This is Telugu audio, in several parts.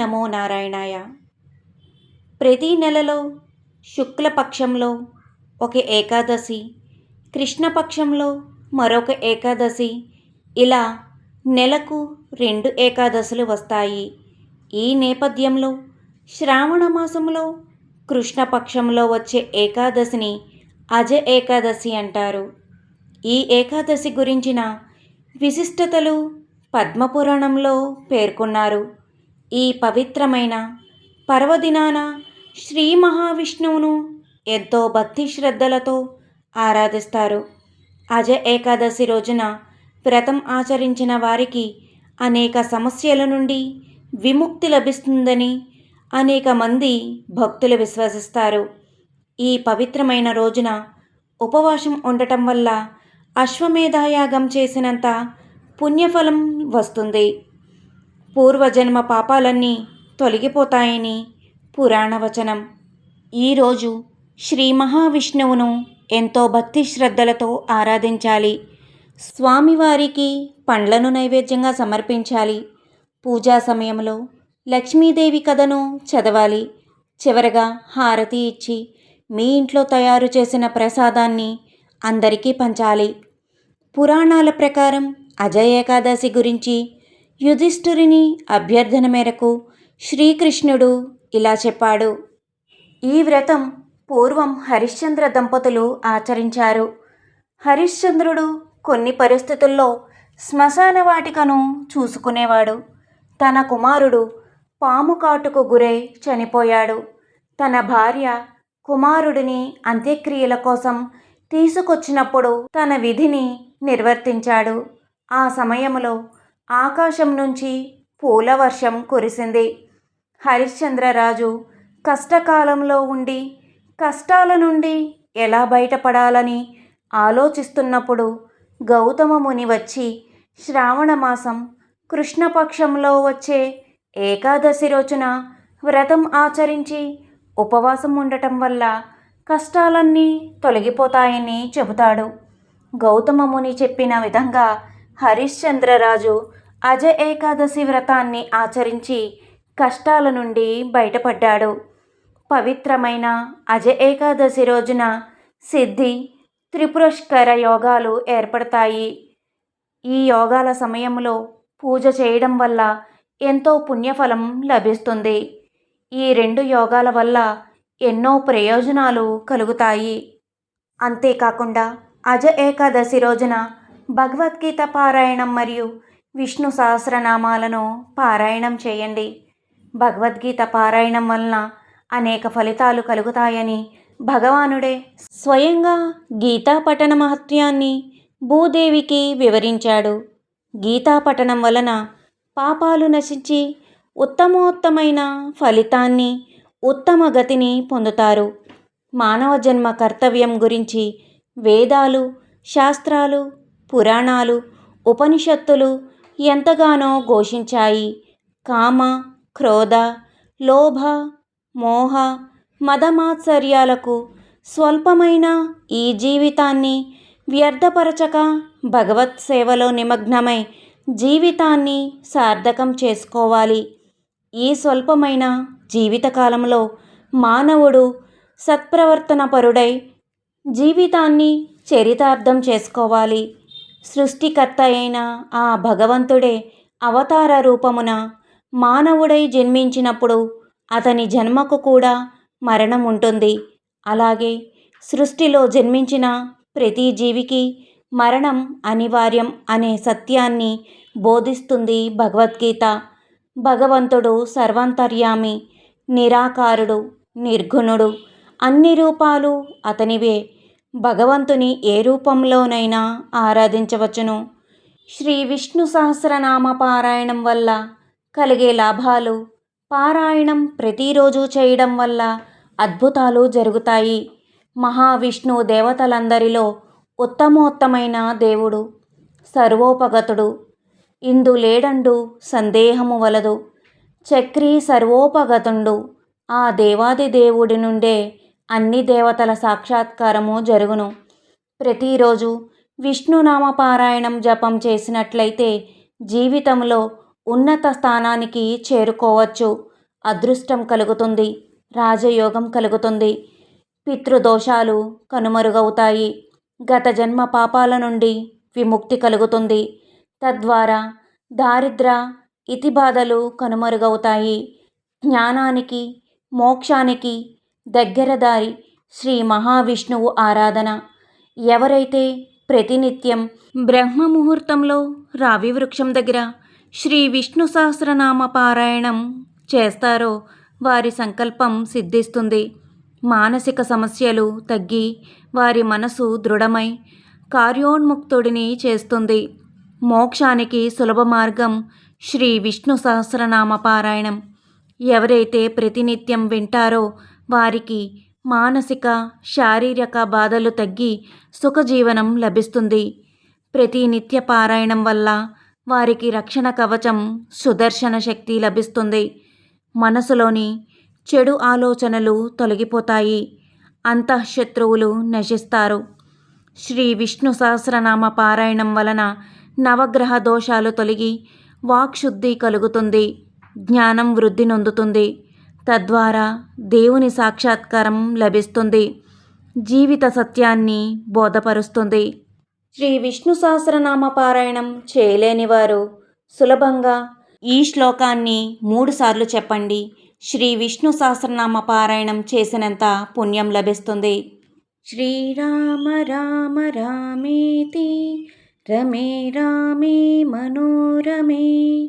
నమో నారాయణాయ. ప్రతి నెలలో శుక్లపక్షంలో ఒక ఏకాదశి కృష్ణపక్షంలో మరొక ఏకాదశి ఇలా నెలకు రెండు ఏకాదశులు వస్తాయి. ఈ నేపథ్యంలో శ్రావణ మాసంలో కృష్ణపక్షంలో వచ్చే ఏకాదశిని అజ ఏకాదశి అంటారు. ఈ ఏకాదశి గురించిన విశిష్టతలు పద్మపురాణంలో పేర్కొన్నారు. ఈ పవిత్రమైన పర్వదినాన శ్రీ మహావిష్ణువును ఎంతో భక్తి శ్రద్ధలతో ఆరాధిస్తారు. అజ ఏకాదశి రోజున వ్రతం ఆచరించిన వారికి అనేక సమస్యల నుండి విముక్తి లభిస్తుందని అనేక మంది భక్తులు విశ్వసిస్తారు. ఈ పవిత్రమైన రోజున ఉపవాసం ఉండటం వల్ల అశ్వమేధాయాగం చేసినంత పుణ్యఫలం వస్తుంది. పూర్వజన్మ పాపాలన్నీ తొలగిపోతాయని పురాణవచనం. ఈరోజు శ్రీ మహావిష్ణువును ఎంతో భక్తి శ్రద్ధలతో ఆరాధించాలి. స్వామివారికి పండ్లను నైవేద్యంగా సమర్పించాలి. పూజా సమయంలో లక్ష్మీదేవి కథను చదవాలి. చివరగా హారతి ఇచ్చి మీ ఇంట్లో తయారు చేసిన ప్రసాదాన్ని అందరికీ పంచాలి. పురాణాల ప్రకారం అజయ ఏకాదశి గురించి యుధిష్ఠురిని అభ్యర్థన మేరకు శ్రీకృష్ణుడు ఇలా చెప్పాడు. ఈ వ్రతం పూర్వం హరిశ్చంద్ర దంపతులు ఆచరించారు. హరిశ్చంద్రుడు కొన్ని పరిస్థితుల్లో శ్మశాన వాటికను చూసుకునేవాడు. తన కుమారుడు పాము కాటుకు గురై చనిపోయాడు. తన భార్య కుమారుడిని అంత్యక్రియల కోసం తీసుకొచ్చినప్పుడు తన విధిని నిర్వర్తించాడు. ఆ సమయంలో ఆకాశం నుంచి పూల వర్షం కురిసింది. హరిశ్చంద్రరాజు కష్టకాలంలో ఉండి కష్టాల నుండి ఎలా బయటపడాలని ఆలోచిస్తున్నప్పుడు గౌతమ ముని వచ్చి శ్రావణమాసం కృష్ణపక్షంలో వచ్చే ఏకాదశి రోజున వ్రతం ఆచరించి ఉపవాసం ఉండటం వల్ల కష్టాలన్నీ తొలగిపోతాయని చెబుతాడు. గౌతమ ముని చెప్పిన విధంగా హరిశ్చంద్రరాజు అజ ఏకాదశి వ్రతాన్ని ఆచరించి కష్టాల నుండి బయటపడ్డాడు. పవిత్రమైన అజ ఏకాదశి రోజున సిద్ధి త్రిపురష్కర యోగాలు ఏర్పడతాయి. ఈ యోగాల సమయంలో పూజ చేయడం వల్ల ఎంతో పుణ్యఫలం లభిస్తుంది. ఈ రెండు యోగాల వల్ల ఎన్నో ప్రయోజనాలు కలుగుతాయి. అంతేకాకుండా అజ ఏకాదశి రోజున భగవద్గీత పారాయణం మరియు విష్ణు సహస్రనామాలను పారాయణం చేయండి. భగవద్గీత పారాయణం వలన అనేక ఫలితాలు కలుగుతాయని భగవానుడే స్వయంగా గీతా పఠన మహత్యాన్ని భూదేవికి వివరించాడు. గీతా పఠనం వలన పాపాలు నశించి ఉత్తమోత్తమైన ఫలితాన్ని ఉత్తమ గతిని పొందుతారు. మానవ జన్మ కర్తవ్యం గురించి వేదాలు శాస్త్రాలు పురాణాలు ఉపనిషత్తులు ఎంతగానో ఘోషించాయి. కామ క్రోధ లోభ మోహ మదమాత్సర్యాలకు స్వల్పమైన ఈ జీవితాన్ని వ్యర్థపరచక భగవత్ సేవలో నిమగ్నమై జీవితాన్ని సార్థకం చేసుకోవాలి. ఈ స్వల్పమైన జీవితకాలంలో మానవుడు సత్ప్రవర్తన పరుడై జీవితాన్ని చరితార్థం చేసుకోవాలి. సృష్టికర్త అయిన ఆ భగవంతుడే అవతార రూపమున మానవుడై జన్మించినప్పుడు అతని జన్మకు కూడా మరణం ఉంటుంది అలాగే సృష్టిలో జన్మించిన ప్రతి జీవికి మరణం అనివార్యం అనే సత్యాన్ని బోధిస్తుంది భగవద్గీత. భగవంతుడు సర్వాంతర్యామి నిరాకారుడు నిర్గుణుడు అన్ని రూపాలు అతనివే. భగవంతుని ఏ రూపంలోనైనా ఆరాధించవచ్చును. శ్రీ విష్ణు సహస్రనామ పారాయణం వల్ల కలిగే లాభాలు పారాయణం ప్రతిరోజు చేయడం వల్ల అద్భుతాలు జరుగుతాయి. మహావిష్ణు దేవతలందరిలో ఉత్తమోత్తమైన దేవుడు సర్వోపగతుడు. ఇందు లేడండు సందేహము వలదు. చక్రీ సర్వోపగతుండు. ఆ దేవాది దేవుడి నుండే అన్ని దేవతల సాక్షాత్కారము జరుగును. ప్రతిరోజు విష్ణునామ పారాయణం జపం చేసినట్లయితే జీవితంలో ఉన్నత స్థానానికి చేరుకోవచ్చు. అదృష్టం కలుగుతుంది రాజయోగం కలుగుతుంది పితృదోషాలు కనుమరుగవుతాయి గత జన్మ పాపాల నుండి విముక్తి కలుగుతుంది. తద్వారా దారిద్ర ఇతిబాధలు కనుమరుగవుతాయి. జ్ఞానానికి మోక్షానికి దగ్గరదారి శ్రీ మహావిష్ణువు ఆరాధన. ఎవరైతే ప్రతినిత్యం బ్రహ్మ ముహూర్తంలో రావి వృక్షం దగ్గర శ్రీ విష్ణు సహస్రనామ పారాయణం చేస్తారో వారి సంకల్పం సిద్ధిస్తుంది. మానసిక సమస్యలు తగ్గి వారి మనసు దృఢమై కార్యోన్ముక్తుడిని చేస్తుంది. మోక్షానికి సులభ మార్గం శ్రీ విష్ణు సహస్రనామ పారాయణం. ఎవరైతే ప్రతినిత్యం వింటారో వారికి మానసిక శారీరక బాధలు తగ్గి సుఖజీవనం లభిస్తుంది. ప్రతి నిత్య పారాయణం వల్ల వారికి రక్షణ కవచం సుదర్శన శక్తి లభిస్తుంది. మనసులోని చెడు ఆలోచనలు తొలగిపోతాయి. అంతఃశత్రువులు నశిస్తారు. శ్రీ విష్ణు సహస్రనామ పారాయణం వలన నవగ్రహ దోషాలు తొలగి వాక్శుద్ధి కలుగుతుంది. జ్ఞానం వృద్ధి నొందుతుంది. తద్వారా దేవుని సాక్షాత్కారం లభిస్తుంది. జీవిత సత్యాన్ని బోధపరుస్తుంది. శ్రీ విష్ణు సహస్రనామ పారాయణం చేయలేని వారు సులభంగా ఈ శ్లోకాన్ని మూడుసార్లు చెప్పండి. శ్రీ విష్ణు సహస్రనామ పారాయణం చేసినంత పుణ్యం లభిస్తుంది. శ్రీరామ రామ రామేతి రమే రామే మనోరమే.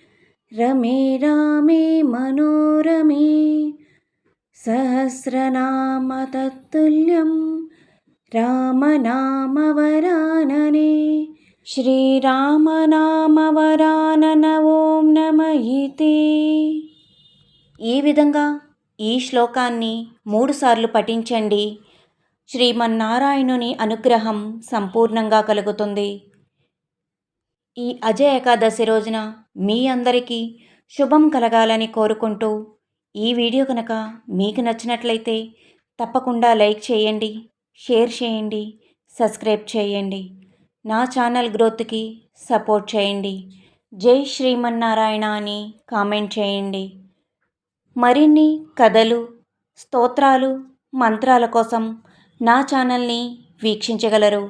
రమే రామే మనోరమే సహస్రనామ తత్తుల్యం రామనామవరాననే. శ్రీరామనామవరానన ఓం నమయితే. ఈ విధంగా ఈ శ్లోకాన్ని మూడుసార్లు పఠించండి. శ్రీమన్నారాయణుని అనుగ్రహం సంపూర్ణంగా కలుగుతుంది. ఈ అజయ ఏకాదశి రోజున మీ అందరికీ శుభం కలగాలని కోరుకుంటూ ఈ వీడియో కనుక మీకు నచ్చినట్లయితే తప్పకుండా లైక్ చేయండి షేర్ చేయండి సబ్స్క్రైబ్ చేయండి. నా ఛానల్ గ్రోత్కి సపోర్ట్ చేయండి. జై శ్రీమన్నారాయణ అని కామెంట్ చేయండి. మరిన్ని కథలు స్తోత్రాలు మంత్రాల కోసం నా ఛానల్ని వీక్షించగలరు.